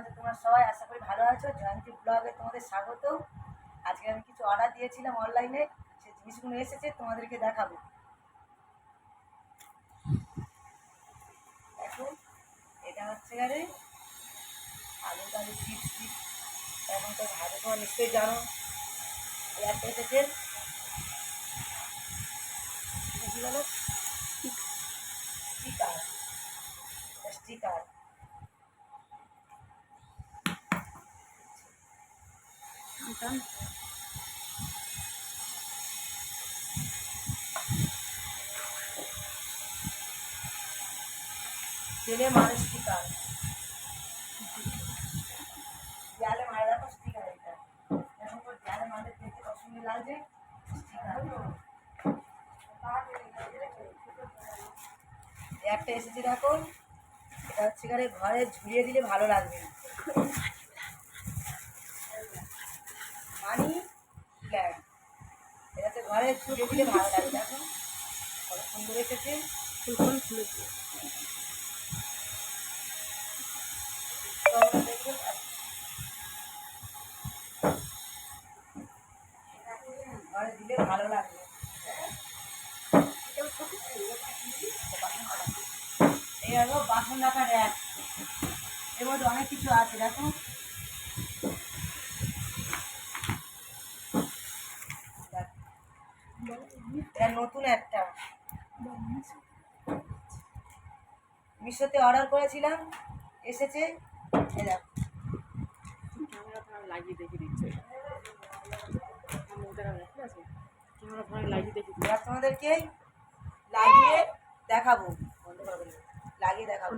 আছো তোমরা সবাই? আশা করি ভালো আছো। জয়ন্তী ব্লগে তোমাদের স্বাগত। আজকে আমি কিছু অর্ডার দিয়েছিলাম অনলাইনে সে জিনিসগুলো এসেছে, তোমাদেরকে দেখাবো। দেখো, এটা হচ্ছে গাড়ি আলু টালু চিপস চিপস এখন তো ভালো তোমার নিশ্চয়ই জানো। একটা এসেছে কি বলো? স্টিকার। স্টিকার। তেলে মারে স্টিকার দেয়ালে মারা দেখো স্টিকার এটা এখন তো দেয়ালে মারলে দেখতে লাগছে স্টিকার একটা এসেছে দেখো এটা হচ্ছে ঘরে ঝুলিয়ে দিলে ভালো লাগবে ঘরে দিলে ভালো লাগবে দেখো কত সুন্দর এসেছে? আমরা দেখব ঘরে দিলে ভালো লাগবে। এই হলো বাসন রাখার র্যাক। এর মধ্যে অনেক কিছু আছে, দেখো। এটা নতুন একটা। মিশোতে অর্ডার করেছিলাম এসেছে লাগিয়ে দেখে দিচ্ছে। তোমাদেরকে লাগিয়ে দেখাবো। লাগিয়ে দেখাবো।